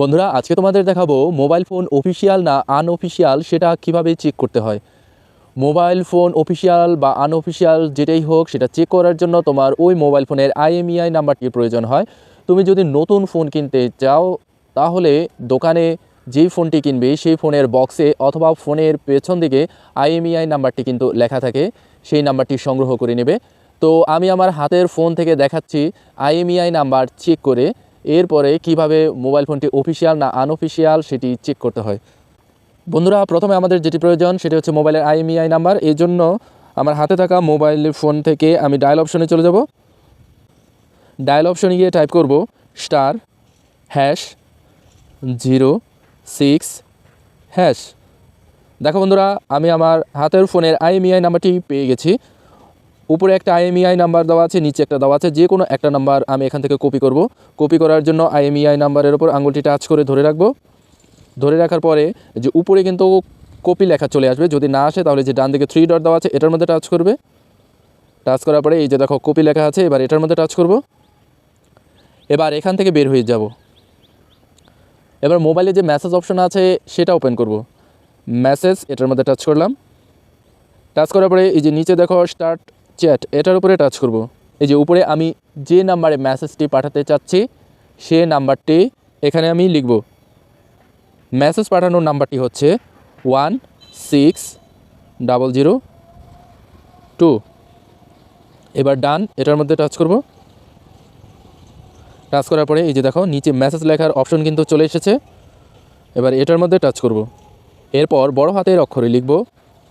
বন্ধুরা, আজকে তোমাদের দেখাবো মোবাইল ফোন অফিসিয়াল না আনঅফিসিয়াল সেটা কীভাবে চেক করতে হয়। মোবাইল ফোন অফিসিয়াল বা আনঅফিসিয়াল যেটাই হোক, সেটা চেক করার জন্য তোমার ওই মোবাইল ফোনের আইএমইআই নাম্বারটির প্রয়োজন হয়। তুমি যদি নতুন ফোন কিনতে চাও, তাহলে দোকানে যেই ফোনটি কিনবে, সেই ফোনের বক্সে অথবা ফোনের পেছন দিকে আইএমইআই নাম্বারটি কিন্তু লেখা থাকে, সেই নাম্বারটি সংগ্রহ করে নেবে। তো আমি আমার হাতের ফোন থেকে দেখাচ্ছি আইএমইআই নাম্বার চেক করে। এরপরে কীভাবে মোবাইল ফোনটি অফিসিয়াল না আনঅফিসিয়াল সেটি চেক করতে হয়। বন্ধুরা, প্রথমে আমাদের যেটি প্রয়োজন সেটি হচ্ছে মোবাইলের আইএমইআই নাম্বার। এই জন্য আমার হাতে থাকা মোবাইল ফোন থেকে আমি ডায়াল অপশনে চলে যাব। ডায়াল অপশনে গিয়ে টাইপ করব star hash zero six hash. দেখো বন্ধুরা, আমি আমার হাতের ফোনের আইএমইআই নাম্বারটি পেয়ে গেছি। উপরে একটা আইএমইআই নাম্বার দেওয়া আছে, নিচে একটা দেওয়া আছে যে কোনো একটা নাম্বার আমি এখান থেকে কপি করব। কপি করার জন্য আইএমইআই নাম্বারের ওপর আঙুলটি টাচ করে ধরে রাখব। ধরে রাখার পরে যে উপরে কিন্তু কপি লেখা চলে আসবে, যদি না আসে তাহলে যে ডান দিকে থ্রি ডট দেওয়া আছে, এটার মধ্যে টাচ করবে। টাচ করার পরে এই যে দেখো কপি লেখা আছে, এবার এটার মধ্যে টাচ করব। এবার এখান থেকে বের হয়ে যাব। এবার মোবাইলে যে মেসেজ অপশন আছে, সেটা ওপেন করব। মেসেজ এটার মধ্যে টাচ করলাম। টাচ করার পরে এই যে নিচে দেখো স্টার্ট চ্যাট এটার উপরে টাচ করব। এই যে উপরে আমি যে নাম্বারে মেসেজটি পাঠাতে চাচ্ছি, সে নাম্বারটি এখানে আমি লিখব। মেসেজ পাঠানোর নাম্বারটি হচ্ছে one six double zero two এবার ডান, এটার মধ্যে টাচ করব। টাচ করার পরে এই যে দেখো, নিচে মেসেজ লেখার অপশন কিন্তু চলে এসেছে। এবার এটার মধ্যে টাচ করব। এরপর বড় হাতের অক্ষরে লিখব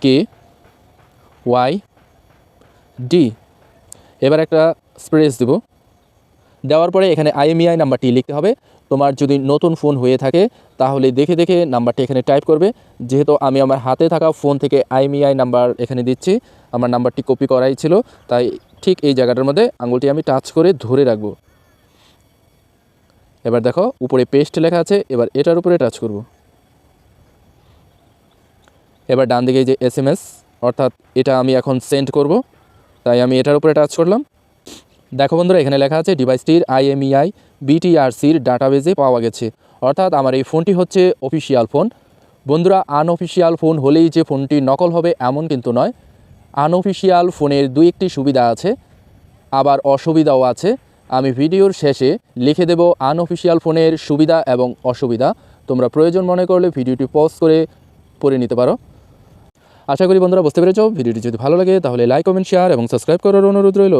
কে ওয়াই ডি এবার একটা স্প্রেস দেব। দেওয়ার পরে এখানে আইএমইআই নাম্বারটি লিখতে হবে। তোমার যদি নতুন ফোন হয়ে থাকে, তাহলে দেখে দেখে নাম্বারটি এখানে টাইপ করবে। যেহেতু আমি আমার হাতে থাকা ফোন থেকে আইএমইআই নাম্বার এখানে দিচ্ছি, আমার নাম্বারটি কপি করাই ছিল, তাই ঠিক এই জায়গাটার মধ্যে আঙুলটি আমি টাচ করে ধরে রাখব। এবার দেখো, উপরে পেস্ট লেখা আছে, এবার এটার উপরে টাচ করব। এবার ডান দিকে যে এস অর্থাৎ এটা আমি এখন সেন্ড করব। তাই আমি এটার উপরে টাচ করলাম। দেখো বন্ধুরা, এখানে লেখা আছে, ডিভাইসটির আইএমইআই বিটিআরসির ডাটাবেজে পাওয়া গেছে। অর্থাৎ আমার এই ফোনটি হচ্ছে অফিসিয়াল ফোন বন্ধুরা আনঅফিসিয়াল ফোন হলেই যে ফোনটি নকল হবে এমন কিন্তু নয়। আনঅফিসিয়াল ফোনের দুই একটি সুবিধা আছে। আবার অসুবিধাও আছে। আমি ভিডিওর শেষে লিখে দেব আনঅফিসিয়াল ফোনের সুবিধা এবং অসুবিধা। তোমরা প্রয়োজন মনে করলে ভিডিওটি পজ করে পড়ে নিতে পারো। আশা করি বন্ধুরা বুঝতে পেরেছ। ভিডিওটি যদি ভালো লাগে তাহলে লাইক কমেন্ট শেয়ার এবং সাবস্ক্রাইব করার অনুরোধ রইল।